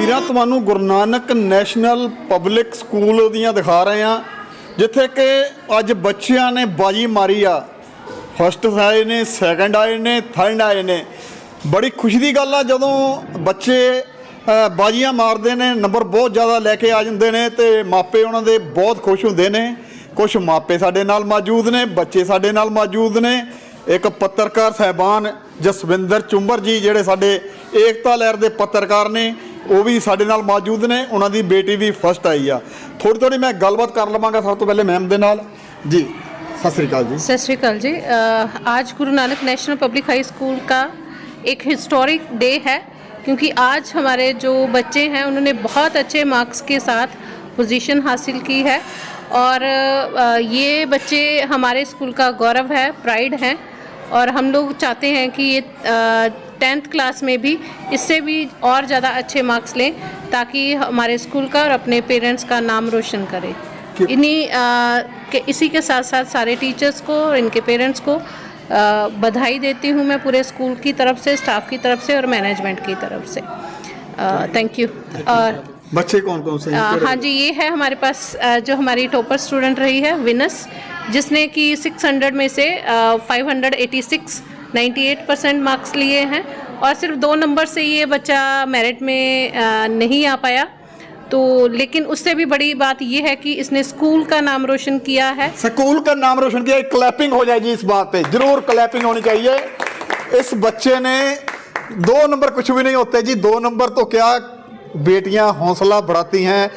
ਤਸਵੀਰਾਂ ਤੁਹਾਨੂੰ Guru Nanak national public school ਦੀਆਂ ਦਿਖਾ ਰਹੇ ਹਾਂ, ਜਿੱਥੇ ਕਿ ਅੱਜ ਬੱਚਿਆਂ ਨੇ ਬਾਜੀ ਮਾਰੀ ਆ। ਫਸਟ ਆਏ ਨੇ ਸੈਕੰਡ ਆਏ ਨੇ ਥਰਡ ਆਏ ਨੇ। ਬੜੀ ਖੁਸ਼ੀ ਦੀ ਗੱਲ ਆ, ਜਦੋਂ ਬੱਚੇ ਬਾਜੀਆਂ ਮਾਰਦੇ ਨੇ ਨੰਬਰ ਬਹੁਤ ਜ਼ਿਆਦਾ ਲੈ ਕੇ ਆ ਜਾਂਦੇ ਨੇ ਤੇ ਮਾਪੇ ਉਹਨਾਂ ਦੇ ਬਹੁਤ ਖੁਸ਼ ਹੁੰਦੇ ਨੇ। ਕੁਝ ਮਾਪੇ ਸਾਡੇ ਨਾਲ ਮੌਜੂਦ ਨੇ, ਬੱਚੇ ਸਾਡੇ ਨਾਲ ਮੌਜੂਦ ਨੇ। ਇੱਕ ਪੱਤਰਕਾਰ ਸਹਿਬਾਨ ਜਸਵਿੰਦਰ ਚੁੰਬਰ ਜੀ, ਜਿਹੜੇ ਸਾਡੇ ਏਕਤਾ ਲਹਿਰ ਦੇ ਪੱਤਰਕਾਰ ਨੇ। ਉਹ ਵੀ ਸਾਡੇ ਨਾਲ ਮੌਜੂਦ ਨੇ ਉਹਨਾਂ ਦੀ ਬੇਟੀ ਵੀ ਫਸਟ ਆਈ ਆ ਥੋੜੀ ਥੋੜੀ ਮੈਂ ਗੱਲਬਾਤ ਕਰ ਲਵਾਂਗਾ ਸਭ ਤੋਂ ਪਹਿਲੇ ਮੈਮ ਦੇ ਨਾਲ ਜੀ ਸਤਿ ਸ੍ਰੀ ਅਕਾਲ ਜੀ सत श्रीकाल जी अ, आज Guru Nanak national public high school का एक हिस्टोरिक डे है क्योंकि आज हमारे जो बच्चे हैं उन्होंने बहुत अच्छे मार्क्स के साथ पोजीशन हासिल की है और अ, ये बच्चे हमारे स्कूल का गौरव है प्राइड है और हम लोग चाहते हैं कि ये टेंथ क्लास में भी इससे भी और ज़्यादा अच्छे मार्क्स लें ताकि हमारे स्कूल का और अपने पेरेंट्स का नाम रोशन करें। इन्हीं इसी के साथ साथ सारे टीचर्स को और इनके पेरेंट्स को आ, बधाई देती हूँ मैं पूरे स्कूल की तरफ़ से स्टाफ की तरफ़ से और मैनेजमेंट की तरफ़ से। थैंक यू और बच्चे कौन कौन से हैं? हाँ जी ये है हमारे पास जो हमारी टॉपर स्टूडेंट रही है विनस जिसने कि 600 में से 586 98 परसेंट मार्क्स लिए हैं और सिर्फ़ दो नंबर से ये बच्चा मेरिट में नहीं आ पाया। तो लेकिन उससे भी बड़ी बात ये है कि इसने स्कूल का नाम रोशन किया है। स्कूल का नाम रोशन किया क्लैपिंग हो जाएगी इस बात पे। ज़रूर क्लैपिंग होनी चाहिए। इस बच्चे ने दो नंबर कुछ भी नहीं होते जी। दो नंबर तो क्या बेटियाँ हौसला बढ़ाती हैं,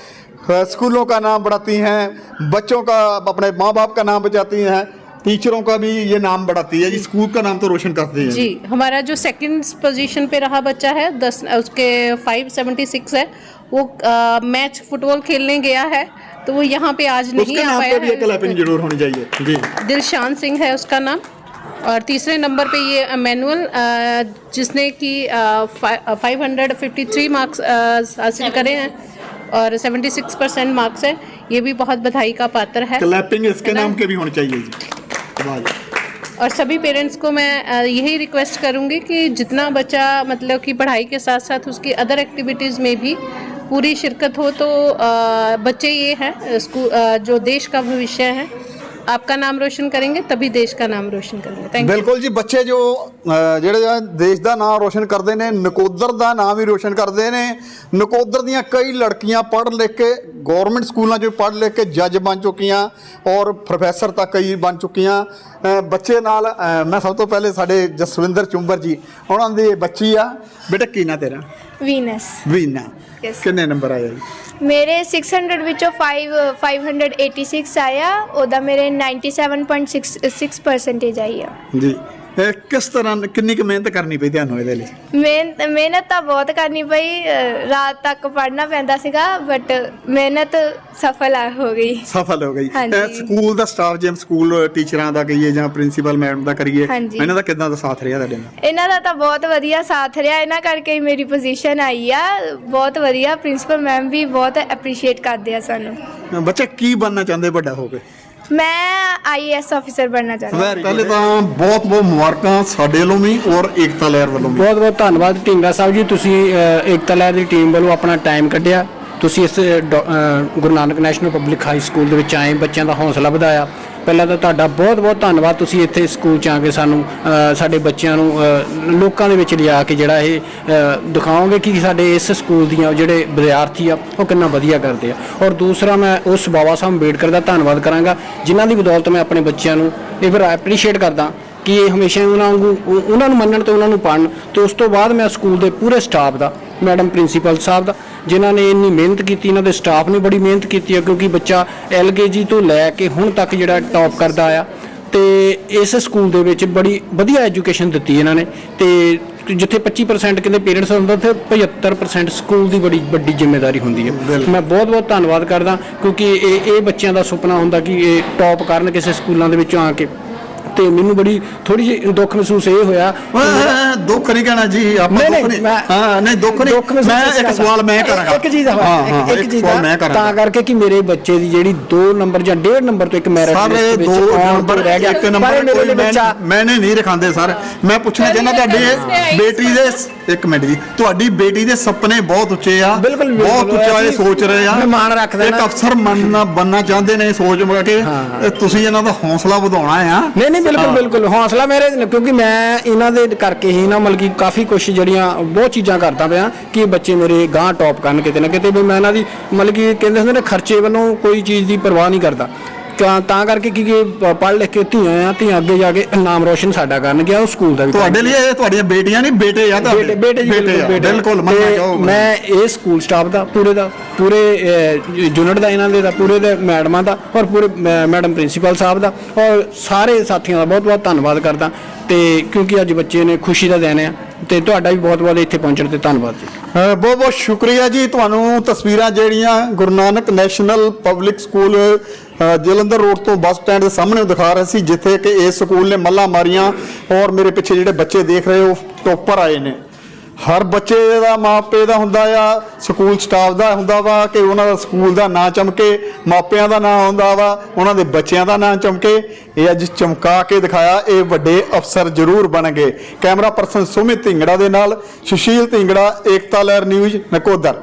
स्कूलों का नाम बढ़ाती हैं, बच्चों का, अपने माँ बाप का नाम बचाती हैं। टीचरों का भी ये नाम बढ़ाती है स्कूल का नाम तो रोशन करती है। जी हमारा जो सेकंड पोजीशन पे रहा बच्चा है दस उसके 576 है वो अ, मैच फुटबॉल खेलने गया है तो वो यहाँ पे आज नहीं उसके आ पाया भी ये क्लैपिंग है ज़रूर होनी चाहिए। जी। दिलशान सिंह है उसका नाम और तीसरे नंबर पे ये मैनुअल जिसने कि five hundred fifty three marks हासिल करे हैं और 76 परसेंट मार्क्स है ये भी बहुत बधाई का पात्र है। क्लैपिंग इसके नाम के भी होनी चाहिए जी। और सभी पेरेंट्स को मैं यही रिक्वेस्ट करूँगी कि जितना बच्चा मतलब कि पढ़ाई के साथ साथ उसकी अदर एक्टिविटीज़ में भी पूरी शिरकत हो तो बच्चे ये हैं जो देश का भविष्य है आपका नाम रोशन करेंगे तभी देश का नाम रोशन करेंगे थैंक यू ਬਿਲਕੁਲ ਜੀ ਬੱਚੇ ਜੋ ਅਹ, ਜਿਹੜੇ ਆ ਦੇਸ਼ ਦਾ ਨਾਮ ਰੋਸ਼ਨ ਕਰਦੇ ਨੇ ਨਕੋਦਰ ਦਾ ਨਾਮ ਵੀ ਰੋਸ਼ਨ ਕਰਦੇ ਨੇ ਨਕੋਦਰ ਦੀਆਂ ਕਈ ਲੜਕੀਆਂ ਪੜ੍ਹ ਲਿਖ ਕੇ ਗਵਰਨਮੈਂਟ ਸਕੂਲਾਂ 'ਚੋਂ ਪੜ੍ਹ ਲਿਖ ਕੇ ਜੱਜ ਬਣ ਚੁੱਕੀਆਂ ਔਰ ਪ੍ਰੋਫੈਸਰ ਤੱਕ ਕਈ ਬਣ ਚੁੱਕੀਆਂ ਅਹ, ਬੱਚੇ ਨਾਲ ਅਹ, ਮੈਂ ਸਭ ਤੋਂ ਪਹਿਲੇ ਸਾਡੇ ਜਸਵਿੰਦਰ ਚੁੰਬਰ ਜੀ ਉਹਨਾਂ ਦੀ ਬੱਚੀ ਆ ਬੇਟਾ ਕੀ ਨਾਂ ਤੇਰਾ ਵੀਨਸ ਵੀਨਾ Yes. ਕਿੰਨੇ ਨੰਬਰ ਆਇਆ ਜੀ? ਮੇਰੇ 600 ਵਿੱਚੋਂ 5 586 ਆਇਆ ਉਹਦਾ ਮੇਰੇ 97.66 ਪਰਸੈਂਟੇਜ ਆਈ ਆ। ਜੀ। ਕਿਸ ਤਰ੍ਹਾਂ ਕਿੰਨੀ ਕੁ ਮਿਹਨਤ ਕਰਨੀ ਪਈ ਤੁਹਾਨੂੰ ਇਹਦੇ ਲਈ? ਮਿਹਨਤ ਮਿਹਨਤ ਤਾਂ ਬਹੁਤ ਕਰਨੀ ਪਈ ਅ, ਰਾਤ ਤੱਕ ਪੜ੍ਹਨਾ ਪੈਂਦਾ ਸੀਗਾ ਬਟ ਮਿਹਨਤ ਸਫਲ ਆ ਹੋ ਗਈ। ਸਫਲ ਹੋ ਗਈ। ਹਾਂਜੀ। ਸਕੂਲ ਦਾ ਸਟਾਫ ਜਿਵੇਂ ਸਕੂਲ ਟੀਚਰਾਂ ਦਾ ਕਹੀਏ ਜਾਂ ਪ੍ਰਿੰਸੀਪਲ ਮੈਡਮ ਦਾ ਕਰੀਏ ਹਾਂਜੀ। ਇਹਨਾਂ ਦਾ ਕਿਦਾਂ ਦਾ ਸਾਥ ਰਿਹਾ ਤੁਹਾਡੇ ਨਾਲ? ਇਹਨਾਂ ਦਾ ਤਾਂ ਬਹੁਤ ਵਧੀਆ ਸਾਥ ਰਿਹਾ ਇਹਨਾਂ ਕਰਕੇ ਹੀ ਮੇਰੀ ਪੋਜੀਸ਼ਨ ਆਈ ਆ। ਬਹੁਤ ਵਧੀਆ ਪ੍ਰਿੰਸੀਪਲ ਮੈਮ ਵੀ ਬਹੁਤ ਐਪਰੀਸ਼ੀਏਟ ਕਰਦੇ ਆ ਸਾਨੂੰ। ਬੱਚੇ ਕੀ ਬਣਨਾ ਚਾਹੁੰਦੇ ਵੱਡਾ ਹੋ ਕੇ? ਮੈਂ ਆਈਐਸ ਆਫੀਸਰ ਬਣਨਾ ਚਾਹੁੰਦੀ ਹਾਂ। ਪਹਿਲੇ ਤਾਂ ਬਹੁਤ ਬਹੁਤ ਮੁਬਾਰਕਾਂ ਸਾਡੇ ਵੱਲੋਂ ਵੀ ਔਰ ਏਕਤਾ ਲਹਿਰ ਵੱਲੋਂ ਵੀ। ਬਹੁਤ ਬਹੁਤ ਧੰਨਵਾਦ ਢਿੰਗਰਾ ਸਾਹਿਬ ਜੀ ਤੁਸੀਂ ਅ, ਏਕਤਾ ਲਹਿਰ ਦੀ ਟੀਮ ਵੱਲੋਂ ਆਪਣਾ ਟਾਈਮ ਕੱਢਿਆ। ਤੁਸੀਂ ਇਸ ਡੋ- ਅ, Guru Nanak national public high school ਦੇ ਵਿੱਚ ਆਏ ਬੱਚਿਆਂ ਦਾ ਹੌਸਲਾ ਵਧਾਇਆ। ਪਹਿਲਾਂ ਤਾਂ ਤੁਹਾਡਾ ਬਹੁਤ ਬਹੁਤ ਧੰਨਵਾਦ। ਤੁਸੀਂ ਇੱਥੇ ਸਕੂਲ ਚ ਆ ਕੇ ਸਾਨੂੰ ਸਾਡੇ ਬੱਚਿਆਂ ਨੂੰ ਲੋਕਾਂ ਦੇ ਵਿੱਚ ਲਿਆ ਕੇ ਜਿਹੜਾ ਇਹ ਦਿਖਾਓਗੇ ਕਿ ਸਾਡੇ ਇਸ ਸਕੂਲ ਦੀਆਂ ਜਿਹੜੇ ਵਿਦਿਆਰਥੀ ਆ, ਉਹ ਕਿੰਨਾ ਵਧੀਆ ਕਰਦੇ ਆ। ਔਰ ਦੂਸਰਾ ਮੈਂ ਉਸ ਬਾਬਾ ਸਾਹਿਬ ਅੰਬੇਡਕਰ ਦਾ ਧੰਨਵਾਦ ਕਰਾਂਗਾ, ਜਿਨ੍ਹਾਂ ਦੀ ਬਦੌਲਤ ਮੈਂ ਆਪਣੇ ਬੱਚਿਆਂ ਨੂੰ ਇਹ ਫਿਰ ਐਪਰੀਸ਼ੀਏਟ ਕਰਦਾ। ਕਿ ਇਹ ਹਮੇਸ਼ਾ ਉਹਨਾਂ ਵਾਂਗੂ ਉਹ- ਉਹਨਾਂ ਨੂੰ ਮੰਨਣ ਤੇ ਉਹਨਾਂ ਨੂੰ ਪੜ੍ਹਨ ਤੇ ਉਸ ਤੋਂ ਬਾਅਦ ਮੈਂ ਸਕੂਲ ਦੇ ਪੂਰੇ ਸਟਾਫ ਦਾ ਮੈਡਮ ਪ੍ਰਿੰਸੀਪਲ ਸਾਹਿਬ ਦਾ ਜਿਨ੍ਹਾਂ ਨੇ ਇੰਨੀ ਮਿਹਨਤ ਕੀਤੀ ਇਹਨਾਂ ਦੇ ਸਟਾਫ ਨੇ ਬੜੀ ਮਿਹਨਤ ਕੀਤੀ ਹੈ ਕਿਉਂਕਿ ਬੱਚਾ ਐਲਕੇਜੀ ਤੋਂ ਲੈ ਕੇ ਹੁਣ ਤੱਕ ਜਿਹੜਾ ਟੌਪ ਕਰਦਾ ਆ। ਤੇ ਇਸ ਸਕੂਲ ਦੇ ਵਿੱਚ ਬੜੀ ਵਧੀਆ ਐਜੂਕੇਸ਼ਨ ਦਿੱਤੀ ਇਹਨਾਂ ਨੇ। ਤੇ ਜਿੱਥੇ 25% ਕਹਿੰਦੇ ਪੇਰੈਂਟਸ ਹੁੰਦਾ ਤੇ 75% ਸਕੂਲ ਦੀ ਬੜੀ ਵੱਡੀ ਜ਼ਿੰਮੇਵਾਰੀ ਹੁੰਦੀ ਹੈ। ਮੈਂ ਬਹੁਤ ਬਹੁਤ ਧੰਨਵਾਦ ਕਰਦਾ ਕਿਉਂਕਿ ਇਹ ਇਹ ਬੱਚਿਆਂ ਦਾ ਸੁਪਨਾ ਹੁੰਦਾ ਕਿ ਇਹ ਟੌਪ ਕਰਨ ਕਿਸੇ ਸਕੂਲਾਂ ਦੇ ਵਿੱਚੋਂ ਆ ਕੇ। ਤੇ ਮੈਨੂੰ ਬੜੀ ਥੋੜੀ ਜਿਹੀ ਦੁੱਖ ਮਹਿਸੂਸ ਇਹ ਹੋਇਆ ਦੁੱਖ ਨਹੀਂ ਕਹਿਣਾ ਜੀ ਆਪਾਂ ਨਹੀਂ, ਦੁੱਖ ਨਹੀਂ, ਨਹੀਂ ਮੈਂ- ਹਾਂ ਨਹੀਂ ਦੁੱਖ ਨਹੀਂ ਮੈਂ ਇੱਕ। ਸਵਾਲ ਮੈਂ ਕਰਾਂਗਾ। ਇੱਕ ਚੀਜ਼ ਹਾਂ ਇੱਕ- ਚੀਜ਼ ਸਵਾਲ ਦਾ ਮੈਂ ਕਰਾਂਗਾ। ਤਾਂ ਕਰਕੇ ਕਿ ਮੇਰੇ ਬੱਚੇ ਦੀ ਜਿਹੜੀ 2 ਨੰਬਰ ਜਾਂ 1.5 ਨੰਬਰ ਤੋਂ ਇੱਕ ਮੈਰਿਟ ਸਾਰੇ ਲਿਸਟ ਵਿੱਚ ਦੋ ਆਉਣ ਨੰਬਰ ਤੋਂ ਰਹਿ ਗਿਆ। ਇੱਕ ਨੰਬਰ ਕੋਈ ਮੈਂ ਮੈਨੇ ਨਹੀਂ ਰਖਾਂਦੇ ਸਰ। ਮੈਂ ਪੁੱਛਣਾ ਚਾਹੁੰਦਾ ਤੁਹਾਡੀ ਬੇਟੀ ਦੇ ਇੱਕ ਮਿੰਟ ਜੀ। ਤੁਹਾਡੀ ਬੇਟੀ ਦੇ ਸੁਪਨੇ ਬਹੁਤ ਉੱਚੇ ਆ। ਬਿਲਕੁਲ। ਬਹੁਤ ਉੱਚਾ ਇਹ ਸੋਚ ਰਹੇ ਆ। ਮੈਂ ਮਾਣ ਰੱਖਦਾ ਇੱਕ। ਅਫਸਰ ਬਣਨਾ ਬੰਨਾ ਚਾਹੁੰਦੇ ਨੇ ਸੋਚ ਮਗਾ ਕੇ। ਤੁਸੀਂ ਇਹਨਾਂ ਦਾ ਹੌਸਲਾ ਵਧਾਉਣਾ ਆ। ਨਹੀਂ ਨਹੀਂ ਬਿਲਕੁਲ ਬਿਲਕੁਲ। ਹੌਸਲਾ ਮੇਰੇ ਕਿਉਂਕਿ ਮੈਂ ਇਹਨਾਂ ਦੇ ਕਰਕੇ ਹੀ ਨਾ ਮਤਲਬ ਕਿ ਕਾਫੀ ਕੁਛ ਜਿਹੜੀਆਂ ਬਹੁਤ ਚੀਜ਼ਾਂ ਕਰਦਾ ਪਿਆ ਕਿ ਬੱਚੇ ਮੇਰੇ ਗਾਂ ਟੌਪ ਕਰਨ ਕਿਤੇ ਨਾ ਕਿਤੇ ਵੀ ਮੈਂ ਇਹਨਾਂ ਦੀ ਮਤਲਬ ਕਿ ਕਹਿੰਦੇ ਹੁੰਦੇ ਨੇ ਖਰਚੇ ਵੱਲੋਂ ਕੋਈ ਚੀਜ਼ ਦੀ ਪਰਵਾਹ ਨਹੀਂ ਕਰਦਾ। ਤਾਂ ਤਾਂ ਕਰਕੇ ਕਿ ਪੜ੍ਹ ਲਿਖ ਕੇ ਧੀਆਂ ਆ ਧੀਆਂ ਅੱਗੇ ਜਾ ਕੇ ਨਾਮ ਰੋਸ਼ਨ ਸਾਡਾ ਕਰਨਗੇ ਉਹ ਸਕੂਲ ਦਾ ਵੀ ਤੁਹਾਡੇ ਲਈ ਇਹ ਤੁਹਾਡੀਆਂ ਬੇਟੀਆਂ ਨਹੀਂ ਬੇਟੇ ਆ ਤੁਹਾਡੇ। ਬੇਟੇ ਜੀ ਬਿਲਕੁਲ ਮੰਨਣਾ ਚਾਹੋ ਮੈਂ ਇਹ ਸਕੂਲ ਸਟਾਫ ਦਾ ਪੂਰੇ ਦਾ ਪੂਰੇ ਯੂਨਿਟ ਦਾ ਇਹਨਾਂ ਦੇ ਦਾ ਪੂਰੇ ਦੇ ਮੈਡਮਾਂ ਦਾ ਔਰ ਪੂਰੇ ਮੈਡਮ ਪ੍ਰਿੰਸੀਪਲ ਸਾਹਿਬ ਦਾ ਔਰ ਸਾਰੇ ਸਾਥੀਆਂ ਦਾ ਬਹੁਤ ਬਹੁਤ ਧੰਨਵਾਦ ਕਰਦਾ। ਤੇ ਕਿਉਂਕਿ ਅੱਜ ਬੱਚੇ ਨੇ ਖੁਸ਼ੀ ਦਾ ਦਿਨ ਆ। ਤੇ ਤੁਹਾਡਾ ਵੀ ਬਹੁਤ ਬਹੁਤ ਇੱਥੇ ਪਹੁੰਚਣ ਤੇ ਧੰਨਵਾਦ ਜੀ। ਬਹੁਤ ਬਹੁਤ ਸ਼ੁਕਰੀਆ ਜੀ। ਤੁਹਾਨੂੰ ਤਸਵੀਰਾਂ ਜਿਹੜੀਆਂ Guru Nanak national public school Jalandhar road ਤੋਂ ਬੱਸ ਸਟੈਂਡ ਦੇ ਸਾਹਮਣੇ ਦਿਖਾ ਰਹੇ ਸੀ, ਜਿੱਥੇ ਕਿ ਇਸ ਸਕੂਲ ਨੇ ਮੱਲਾ ਮਾਰੀਆਂ ਔਰ ਮੇਰੇ ਪਿੱਛੇ ਜਿਹੜੇ ਬੱਚੇ ਦੇਖ ਰਹੇ ਹੋ ਟੋਪਰ ਆਏ ਨੇ। ਹਰ ਬੱਚੇ ਦਾ ਮਾਪੇ ਦਾ ਹੁੰਦਾ ਆ, ਸਕੂਲ ਸਟਾਫ ਦਾ ਹੁੰਦਾ ਵਾ ਕਿ ਉਹਨਾਂ ਦਾ ਸਕੂਲ ਦਾ ਨਾਂ ਚਮਕੇ, ਮਾਪਿਆਂ ਦਾ ਨਾਂ ਹੁੰਦਾ ਵਾ, ਉਹਨਾਂ ਦੇ ਬੱਚਿਆਂ ਦਾ ਨਾਂ ਚਮਕੇ। ਇਹ ਅੱਜ ਚਮਕਾ ਕੇ ਦਿਖਾਇਆ, ਇਹ ਵੱਡੇ ਅਫਸਰ ਜ਼ਰੂਰ ਬਣਨਗੇ। ਕੈਮਰਾ ਪਰਸਨ ਸੁਮਿਤ ਢਿੰਗੜਾ ਦੇ ਨਾਲ, ਸੁਸ਼ੀਲ ਢਿੰਗੜਾ, ਏਕਤਾ ਲਹਿਰ ਨਿਊਜ਼, ਨਕੋਦਰ।